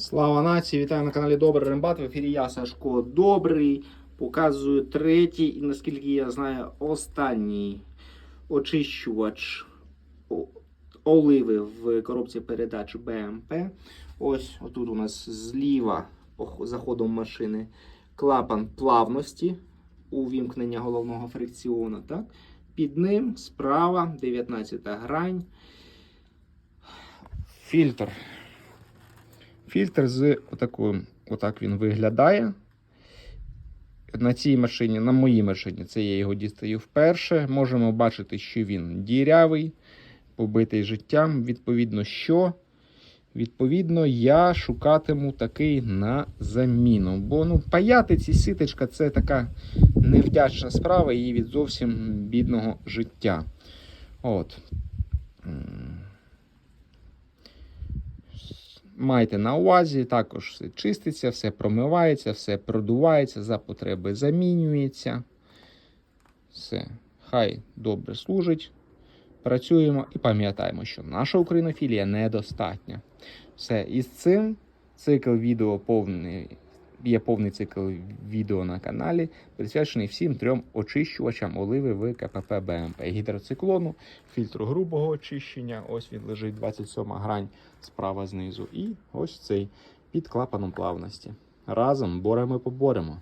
Слава нації! Вітаю на каналі Добрий Рембат. В ефірі я Сашко Добрий. Показую третій і, наскільки я знаю, останній очищувач оливи в коробці передач БМП. Ось отут у нас зліва за ходом машини клапан плавності увімкнення головного фрикціону. Так? Під ним справа 19 грань. Фільтр. Фільтр з отакою, отак він виглядає. На цій машині, на моїй машині, це я його дістаю вперше. Можемо бачити, що він дірявий, побитий життям. Відповідно, що? Відповідно, я шукатиму такий на заміну. Бо ну, паяти ці ситочка це така невдячна справа і від зовсім бідного життя. От. Майте на увазі, також все чиститься, все промивається, все продувається, за потреби замінюється. Все, хай добре служить. Працюємо і пам'ятаємо, що наша українофілія недостатня. Все, і з цим цикл відео повний. Є повний цикл відео на каналі, присвячений всім трьом очищувачам оливи в КПП БМП. Гідроциклону, фільтру грубого очищення. Ось він лежить 27 грань справа знизу. І ось цей під клапаном плавності. Разом боремо поборемо.